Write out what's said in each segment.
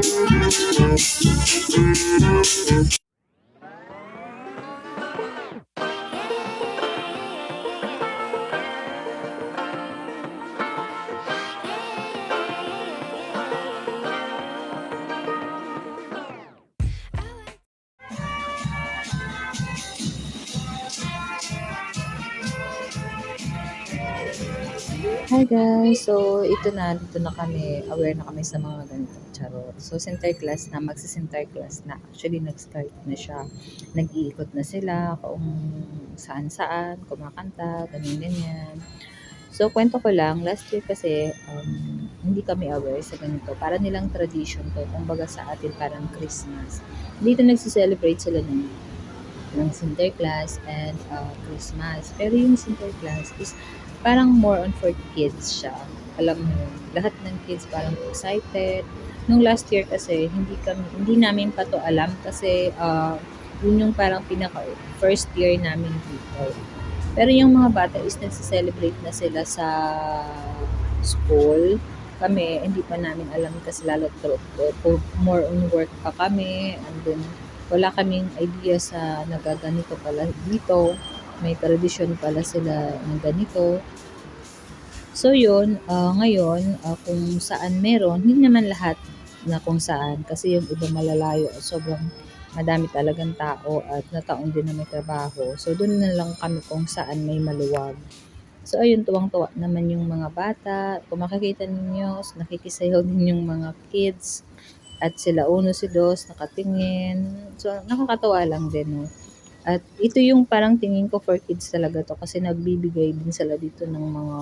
Thank you. Hi guys! So, ito na, dito na kami, aware na kami sa mga ganito, charot. So, center class na, magsi-center class na. Actually, nag-start na siya. Nag-iikot na sila kung saan-saan, kumakanta, ganyan-ganyan. So, kwento ko lang, last year kasi, um, hindi kami aware sa ganito. Para nilang tradition to. Kumbaga sa atin, parang Christmas. Dito nagsiselebrate sila ng, ng center class and uh, Christmas. Pero yung center class is parang more on for kids siya. Alam mo lahat ng kids parang excited. Nung last year kasi, hindi kami, hindi namin pa to alam kasi uh, yun yung parang pinaka first year namin dito. Pero yung mga bata is nagse-celebrate na sila sa school. Kami, hindi pa namin alam kasi lalo more on work pa kami. And then, wala kaming idea sa nagaganito pala dito may tradisyon pala sila ng ganito. So yun, uh, ngayon uh, kung saan meron, hindi naman lahat na kung saan kasi yung iba malalayo at sobrang madami talagang tao at nataon din na may trabaho. So doon na lang kami kung saan may maluwag. So ayun, tuwang-tuwa naman yung mga bata. Kung makikita ninyo, nakikisayaw din yung mga kids at sila uno si dos nakatingin. So nakakatawa lang din. No? At ito yung parang tingin ko for kids talaga to kasi nagbibigay din sila dito ng mga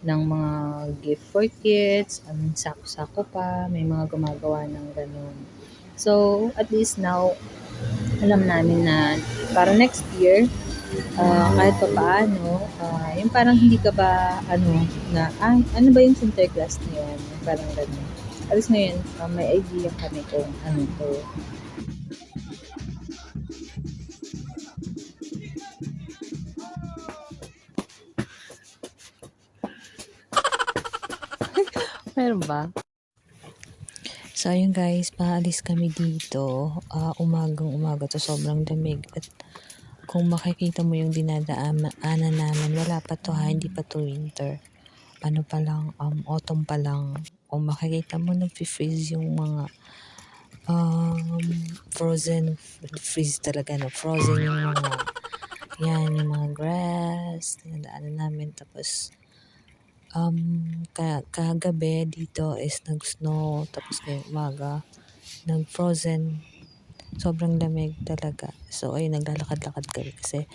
ng mga gift for kids, mean, sako-sako pa, may mga gumagawa ng ganun. So, at least now, alam namin na para next year, uh, kahit pa paano, uh, yung parang hindi ka ba, ano, na, ah, ano ba yung center class na yun? Parang ganun. At least ngayon, uh, may idea kami kung ano to. Meron ba? So, ayun guys, paalis kami dito. Uh, umagang umaga to sobrang lamig. At kung makikita mo yung dinadaanan namin, wala pa to ha, hindi pa to winter. Ano pa lang, um, autumn pa lang. Kung makikita mo, nag-freeze yung mga um, frozen, freeze talaga, no? Frozen yung mga, yan, yung mga grass, dinadaanan namin. Tapos, um, ka kagabi dito is nag-snow tapos ngayong umaga nag-frozen. Sobrang lamig talaga. So ayun naglalakad-lakad kami kasi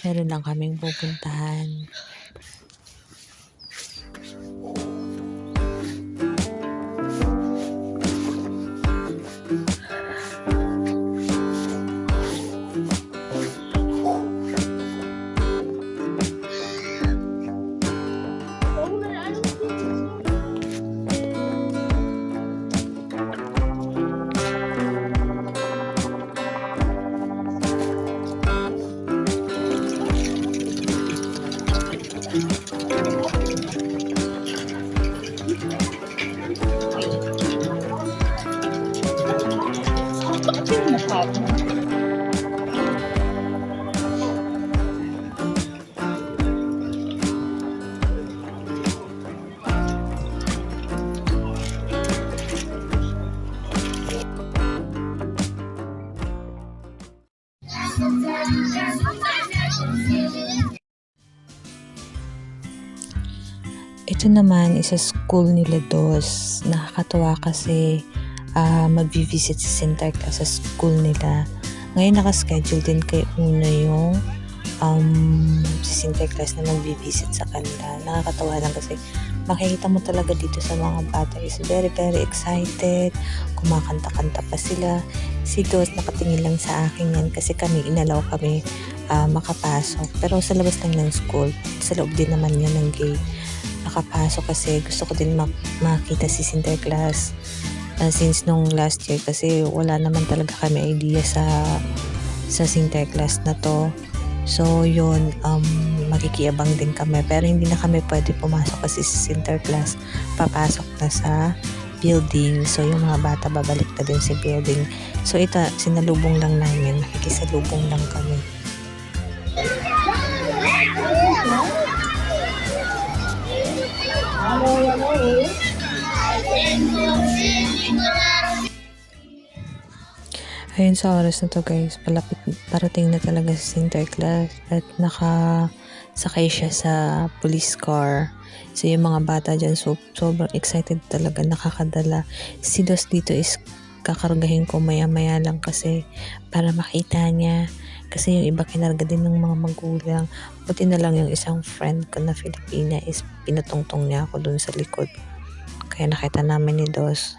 meron lang kaming pupuntahan Ito naman isa school nila dos. Nakakatawa kasi uh, mag-visit si Sinterka sa school nila. Ngayon nakaschedule din kay Una yung um, si Sinterklaas na mag-visit sa kanila. Nakakatawa lang kasi makikita mo talaga dito sa mga bata is very very excited. Kumakanta-kanta pa sila. Si Dos nakatingin lang sa akin yan kasi kami inalaw kami uh, makapasok. Pero sa labas lang ng school, sa loob din naman yan ng gate nakapasok kasi gusto ko din mak- makita si Sinterklaas uh, since nung last year kasi wala naman talaga kami idea sa sa Sinterklaas na to. So yun, um, makikiabang din kami pero hindi na kami pwede pumasok kasi si Sinterklaas papasok na sa building. So, yung mga bata babalik na din sa building. So, ito, sinalubong lang namin. Makikisalubong lang kami. Ayun sa oras na to guys, palapit, parating na talaga sa Sinterklaas at nakasakay siya sa police car. So yung mga bata dyan, so, sobrang excited talaga, nakakadala. Si Dos dito is kakargahin ko maya-maya lang kasi para makita niya. Kasi yung iba kinarga din ng mga magulang. Buti na lang yung isang friend ko na Filipina is pinatungtong niya ako dun sa likod. Kaya nakita namin ni Dos.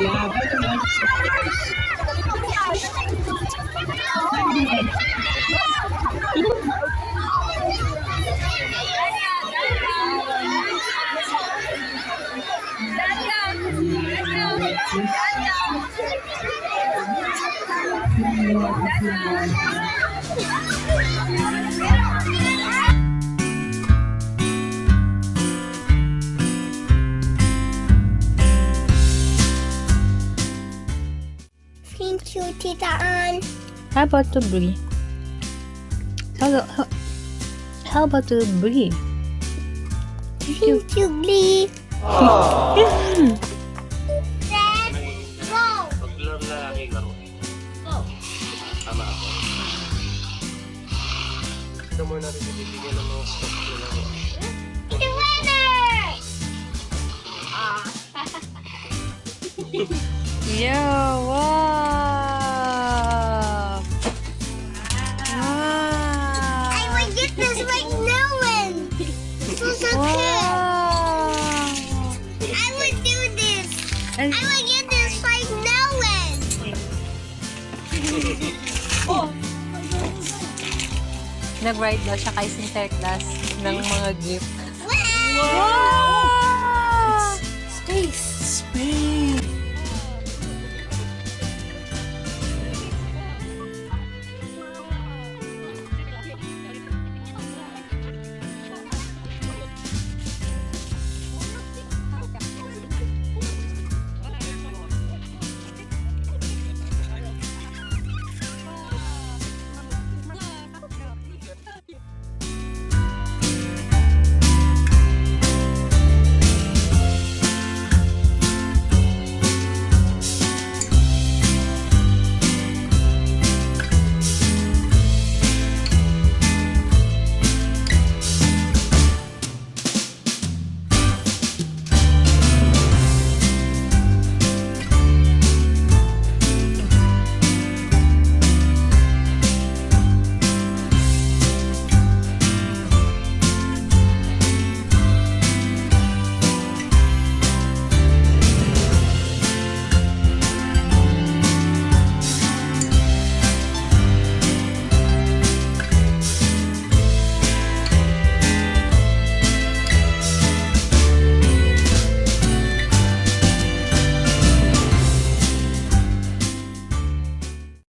Yeah. Tita Ann. How about to Brie? How, how, how about to Brie? Thank you, Glee. Set, go. Tama ako. Ito muna rin bibigyan ng mga stock na laro. The winner! Yeah, wow! nag-ride daw siya kay Sinterklas ng mga gift. Wow! wow! It's space! Space!